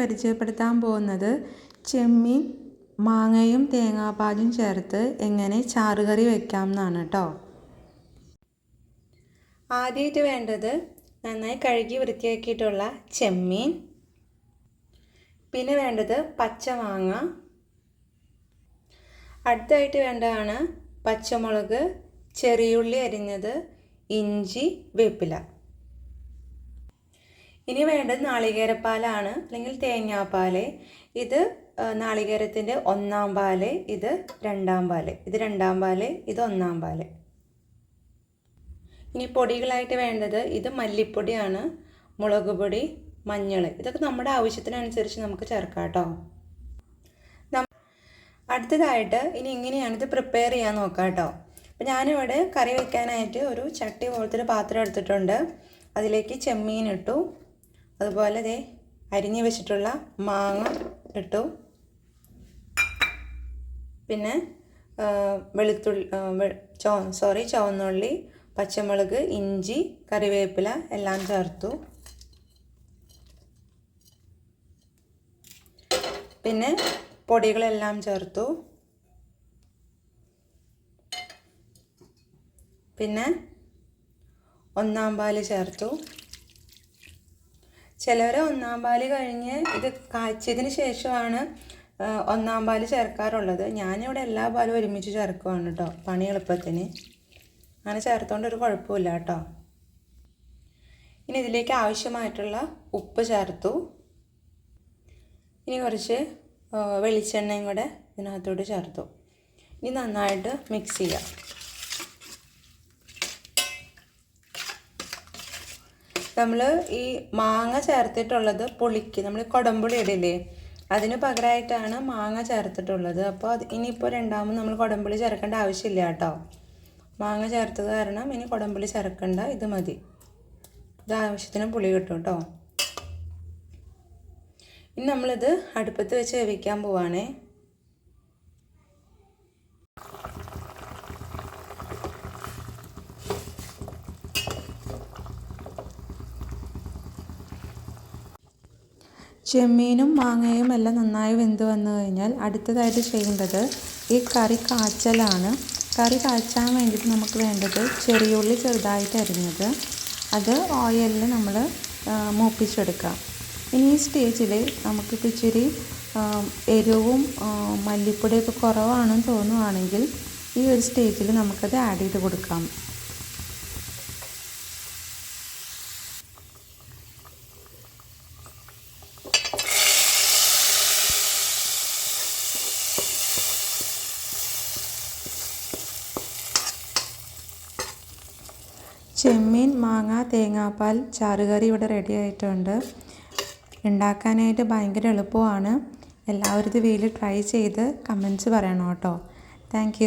പരിചയപ്പെടുത്താൻ പോകുന്നത് ചെമ്മീൻ മാങ്ങയും തേങ്ങാപ്പാലും ചേർത്ത് എങ്ങനെ ചാറുകറി വെക്കാം എന്നാണ് കേട്ടോ. ആദ്യമായിട്ട് വേണ്ടത് നന്നായി കഴുകി വൃത്തിയാക്കിയിട്ടുള്ള ചെമ്മീൻ പിന്നെ വേണ്ടത് പച്ചമാങ്ങ. അടുത്തായിട്ട് വേണ്ടതാണ് പച്ചമുളക് ചെറിയുള്ളി അരിഞ്ഞത് ഇഞ്ചി വേപ്പില. ഇനി വേണ്ടത് നാളികേരപ്പാലാണ് അല്ലെങ്കിൽ തേങ്ങാപ്പാൽ ഇത് നാളികേരത്തിന്റെ ഒന്നാം പാൽ ഇത് രണ്ടാം പാൽ. ഇത് രണ്ടാം പാൽ ഇത് ഒന്നാം പാൽ. ഇനി പൊടികളായിട്ട് വേണ്ടത് ഇത് മല്ലിപ്പൊടിയാണ് മുളക് പൊടി മഞ്ഞൾ ഇതൊക്കെ നമ്മുടെ ആവശ്യത്തിനനുസരിച്ച് നമുക്ക് ചേർക്കാം കേട്ടോ. അടുത്തതായിട്ട് ഇനി ഇങ്ങനെയാണ് ഇത് പ്രിപ്പയർ ചെയ്യാൻ നോക്കാം കേട്ടോ. അപ്പം ഞാനിവിടെ കറി വെക്കാനായിട്ട് ഒരു ചട്ടി പോലത്തെ ഒരു പാത്രം എടുത്തിട്ടുണ്ട്. അതിലേക്ക് ചെമ്മീൻ ഇട്ടു. അതുപോലെ ദേ അരിഞ്ഞു വെച്ചിട്ടുള്ള മാങ്ങ ഇട്ടു. പിന്നെ വെളുത്തുള്ളി ചോ സോറി ചുവന്നുള്ളി പച്ചമുളക് ഇഞ്ചി കറിവേപ്പില എല്ലാം ചേർത്തു. പിന്നെ പൊടികളെല്ലാം ചേർത്തു. പിന്നെ ഒന്നാം പാൽ ചേർത്തു. ചിലവർ ഒന്നാം പാൽ കഴിഞ്ഞ് ഇത് കാച്ചിയതിന് ശേഷമാണ് ഒന്നാം പാൽ ചേർക്കാറുള്ളത്. ഞാനിവിടെ എല്ലാ പാലും ഒരുമിച്ച് ചേർക്കുവാണ് കേട്ടോ പണി എളുപ്പത്തിന്. അങ്ങനെ ചേർത്തുകൊണ്ട് ഒരു കുഴപ്പമില്ല കേട്ടോ ഇനി ഇതിലേക്ക് ആവശ്യമായിട്ടുള്ള ഉപ്പ് ചേർത്തു. ഇനി കുറച്ച് വെളിച്ചെണ്ണയും കൂടെ ഇതിനകത്തോട്ട് ചേർത്തു. ഇനി നന്നായിട്ട് മിക്സ് ചെയ്യാം. നമ്മൾ ഈ മാങ്ങ ചേർത്തിട്ടുള്ളത് പുളിക്ക് നമ്മൾ കുടംപുളി ഇടില്ലേ അതിന് പകരമായിട്ടാണ് മാങ്ങ ചേർത്തിട്ടുള്ളത്. അപ്പോൾ അത് ഇനിയിപ്പോൾ രണ്ടാമത് നമ്മൾ കുടംപുളി ചേർക്കേണ്ട ആവശ്യമില്ല കേട്ടോ. മാങ്ങ ചേർത്തത് കാരണം ഇനി കുടംപുളി ചേർക്കേണ്ട ഇത് മതി. ഇത് ആവശ്യത്തിന് പുളി കിട്ടും കേട്ടോ. ഇനി നമ്മളിത് അടുപ്പത്ത് വെച്ച് വേവിക്കാൻ പോവാണേ. ചെമ്മീനും മാങ്ങയും എല്ലാം നന്നായി വെന്ത് വന്നു കഴിഞ്ഞാൽ അടുത്തതായിട്ട് ചെയ്യേണ്ടത് ഈ കറി കാച്ചലാണ്. കറി കാച്ചാൻ വേണ്ടിയിട്ട് നമുക്ക് വേണ്ടത് ചെറിയുള്ളി ചെറുതായിട്ട് അരിഞ്ഞത്. അത് ഓയിലിൽ നമ്മൾ മൂപ്പിച്ചെടുക്കാം ഇനി ഈ സ്റ്റേജിൽ നമുക്കിപ്പോൾ ഇച്ചിരി എരിവും മല്ലിപ്പൊടിയൊക്കെ കുറവാണെന്ന് തോന്നുവാണെങ്കിൽ ഈ ഒരു സ്റ്റേജിൽ നമുക്കത് ആഡ് ചെയ്ത് കൊടുക്കാം. ചെമ്മീൻ മാങ്ങ തേങ്ങാപ്പാൽ ചാറുകറി ഇവിടെ റെഡി ആയിട്ടുണ്ട്. ഉണ്ടാക്കാനായിട്ട് ഭയങ്കര എളുപ്പമാണ്. എല്ലാവരും ഇത് വീട്ടിൽ ട്രൈ ചെയ്ത് കമൻസ് പറയണം കേട്ടോ. താങ്ക്